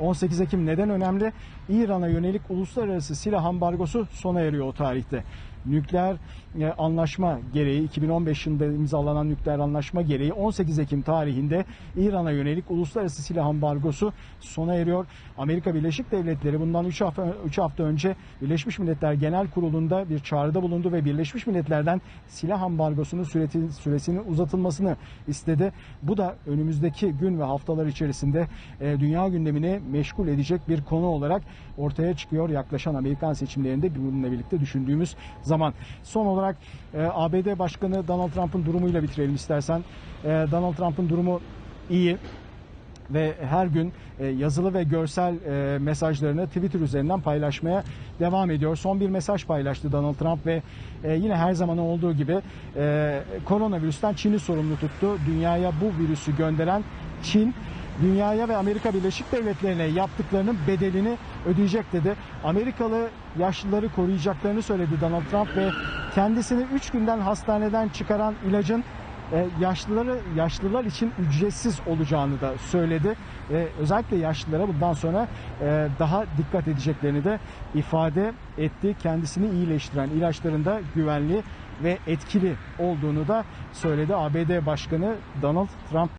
18 Ekim neden önemli? İran'a yönelik uluslararası silah ambargosu sona eriyor o tarihte. Nükleer e, anlaşma gereği 2015 yılında imzalanan nükleer anlaşma gereği 18 Ekim tarihinde İran'a yönelik uluslararası silah ambargosu sona eriyor. Amerika Birleşik Devletleri bundan 3 hafta, 3 hafta önce Birleşmiş Milletler Genel Kurulu'nda bir çağrıda bulundu ve Birleşmiş Milletler'den silah ambargosunun süreti, süresinin uzatılmasını istedi. Bu da önümüzdeki gün ve haftalar içerisinde e, dünya gündemini meşgul edecek bir konu olarak ortaya çıkıyor yaklaşan Amerikan seçimlerinde bununla birlikte düşündüğümüz zaman. Son olarak e, ABD Başkanı Donald Trump'ın durumuyla bitirelim istersen. E, Donald Trump'ın durumu iyi ve her gün e, yazılı ve görsel e, mesajlarını Twitter üzerinden paylaşmaya devam ediyor. Son bir mesaj paylaştı Donald Trump ve e, yine her zaman olduğu gibi koronavirüsten Çin'i sorumlu tuttu. Dünyaya bu virüsü gönderen Çin dünyaya ve Amerika Birleşik Devletleri'ne yaptıklarının bedelini ödeyecek dedi. Amerikalı yaşlıları koruyacaklarını söyledi Donald Trump ve kendisini 3 günden hastaneden çıkaran ilacın e, yaşlıları yaşlılar için ücretsiz olacağını da söyledi. Ve özellikle yaşlılara bundan sonra e, daha dikkat edeceklerini de ifade etti. Kendisini iyileştiren ilaçların da güvenli ve etkili olduğunu da söyledi ABD Başkanı Donald Trump.